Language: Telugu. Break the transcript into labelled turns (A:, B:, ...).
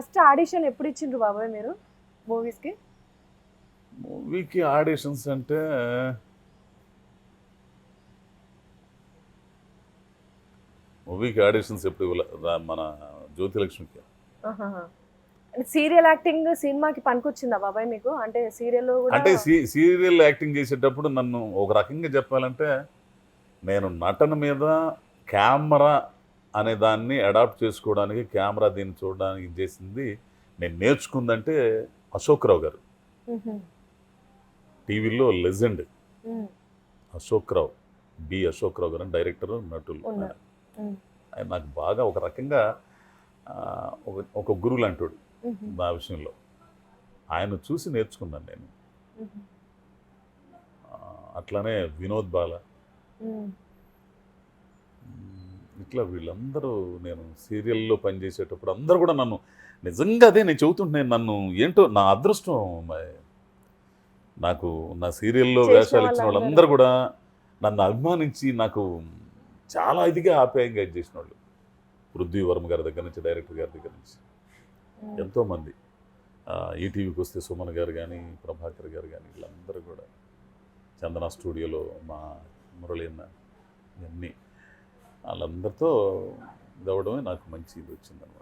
A: ఫస్ట్ ఆడిషన్ ఎప్పుడు ఇచ్చిండ్రు బాబాయ్ మీరు మూవీస్కి?
B: మూవీకి ఆడిషన్స్ అంటే మూవీకి ఆడిషన్స్ ఎప్పుడు ఇవ్వలే మన జ్యోతిలక్ష్మికి.
A: సీరియల్ యాక్టింగ్ సినిమాకి పనికొచ్చిందా బాబాయ్ మీకు? అంటే సీరియల్ కూడా
B: అంటే సీరియల్ యాక్టింగ్ చేసేటప్పుడు నన్ను ఒక రకంగా చెప్పాలంటే నేను నటన మీద కెమెరా అనే దాన్ని అడాప్ట్ చేసుకోవడానికి కెమెరా దీన్ని చూడడానికి చేసింది? నేను నేర్చుకుందంటే అశోక్ రావు గారు. టీవీలో లెజెండ్. అశోక్ రావు బి అశోక్ రావు గారు అని డైరెక్టర్ నటులు. ఆయన. నాకు బాగా ఒక రకంగా ఒక ఒక గురువు లాంటి. నా విషయంలో. ఆయన చూసి నేర్చుకున్నాను నేను. అట్లానే వినోద్ బాల. ఇట్లా వీళ్ళందరూ నేను సీరియల్లో పనిచేసేటప్పుడు అందరూ కూడా నన్ను నిజంగా అదే నేను చెబుతుంటున్నాను నన్ను ఏంటో నా అదృష్టం నాకు నా సీరియల్లో వేషాలు ఇచ్చిన
A: వాళ్ళందరూ.
B: కూడా నన్ను అభిమానించి నాకు చాలా ఇదిగా ఆప్యాయంగా ఇది చేసిన వాళ్ళు పృథ్వీ వర్మ గారి దగ్గర నుంచి డైరెక్టర్ గారి దగ్గర నుంచి. ఎంతోమంది. ఈటీవీకి వస్తే సుమన్ గారు కానీ ప్రభాకర్ గారు కానీ వీళ్ళందరూ కూడా. చందన స్టూడియోలో మా మురళీన్న ఇవన్నీ. వాళ్ళందరితో దవ్వడమే నాకు మంచి ఇది వచ్చిందనమాట.